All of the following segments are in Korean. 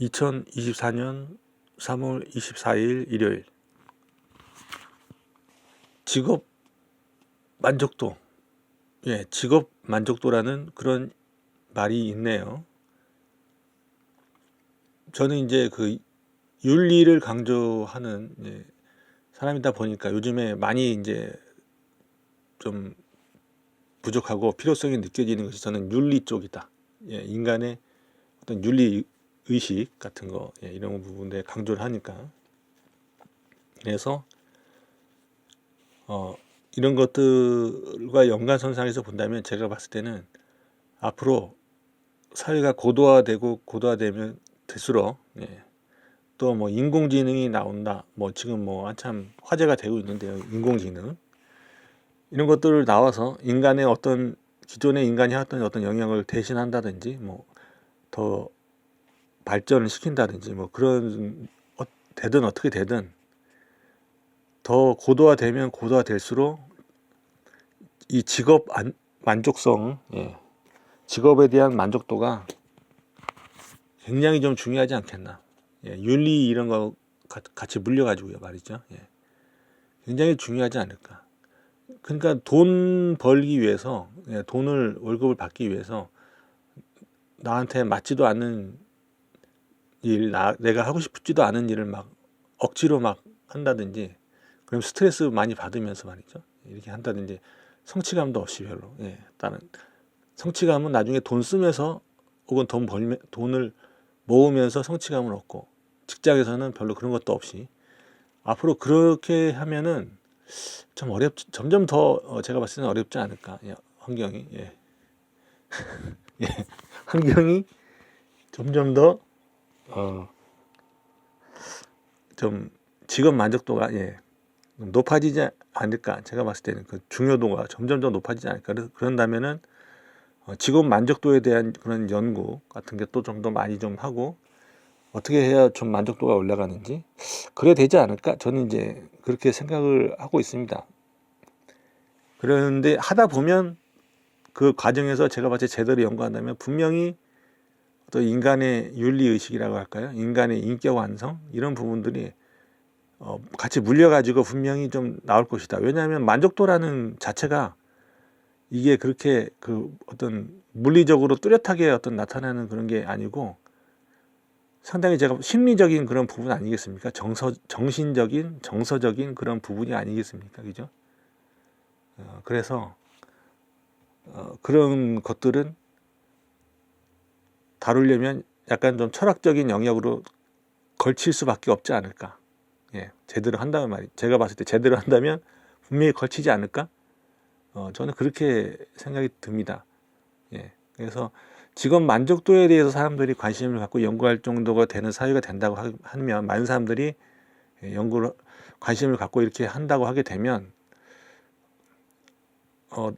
2024년 3월 24일 일요일 직업 만족도 예 직업 만족도라는 그런 말이 있네요. 저는 이제 그 윤리를 강조하는 예, 사람이다 보니까 요즘에 많이 이제 좀 부족하고 필요성이 느껴지는 것이 저는 윤리 쪽이다. 예, 인간의 어떤 윤리 의식 같은 거 예, 이런 부분에 강조를 하니까. 그래서 어, 이런 것들과 연관선상에서 본다면 제가 봤을 때는 앞으로 사회가 고도화되고 고도화되면 될수록 예, 또 뭐 인공지능이 나온다 뭐 지금 뭐 한참 화제가 되고 있는데요 인공지능. 이런 것들을 나와서 인간의 어떤 기존의 인간이 해왔던 어떤 영역을 대신한다든지 뭐 더 발전을 시킨다든지 뭐 그런 어, 되든 어떻게 되든 더 고도화되면 고도화될수록 이 직업 안, 만족성 예, 직업에 대한 만족도가 굉장히 좀 중요하지 않겠나. 예, 윤리 이런 거 가- 같이 물려가지고요 말이죠. 예, 굉장히 중요하지 않을까. 그러니까 돈 벌기 위해서 예, 돈을 월급을 받기 위해서 나한테 맞지도 않는 일, 나, 내가 하고 싶지도 않은 일을 막 억지로 막 한다든지 그럼 스트레스 많이 받으면서 말이죠. 이렇게 한다든지 성취감도 없이 별로. 예, 다른 성취감은 나중에 돈 쓰면서 혹은 돈 벌면 돈을 모으면서 성취감을 얻고 직장에서는 별로 그런 것도 없이. 앞으로 그렇게 하면은 좀 어렵 점점 더 어, 제가 봤을 때는 어렵지 않을까. 예, 환경이. 예. 예, 환경이 점점 더 어, 좀 직업 만족도가 예, 높아지지 않을까. 제가 봤을 때는 그 중요도가 점점 더 높아지지 않을까. 그런다면은 어, 직업 만족도에 대한 그런 연구 같은 게 또 좀 더 많이 좀 하고 어떻게 해야 좀 만족도가 올라가는지? 그래야 되지 않을까? 저는 이제 그렇게 생각을 하고 있습니다. 그런데 하다 보면 그 과정에서 제가 봤을 때 제대로 연구한다면 분명히 또 인간의 윤리 의식이라고 할까요? 인간의 인격 완성 이런 부분들이 어, 같이 물려가지고 분명히 좀 나올 것이다. 왜냐하면 만족도라는 자체가 이게 그렇게 그 어떤 물리적으로 뚜렷하게 어떤 나타나는 그런 게 아니고 상당히 제가 심리적인 그런 부분 아니겠습니까? 정서 정신적인 정서적인 그런 부분이 아니겠습니까? 그죠? 어, 그래서 어, 그런 것들은 다루려면 약간 좀 철학적인 영역으로 걸칠 수밖에 없지 않을까. 예, 제대로 한다면 말이 제가 봤을 때 제대로 한다면 분명히 걸치지 않을까? 어, 저는 그렇게 생각이 듭니다. 예, 그래서 직업 만족도에 대해서 사람들이 관심을 갖고 연구할 정도가 되는 사회가 된다고 하- 하면 많은 사람들이 예, 연구를 관심을 갖고 이렇게 한다고 하게 되면 어,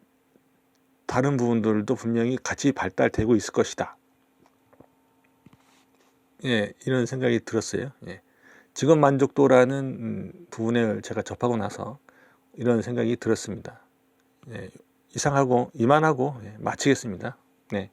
다른 부분들도 분명히 같이 발달되고 있을 것이다. 예, 이런 생각이 들었어요. 예. 직업 만족도라는 음, 부분을 제가 접하고 나서 이런 생각이 들었습니다. 예, 이상하고 이만하고 예, 마치겠습니다. 네.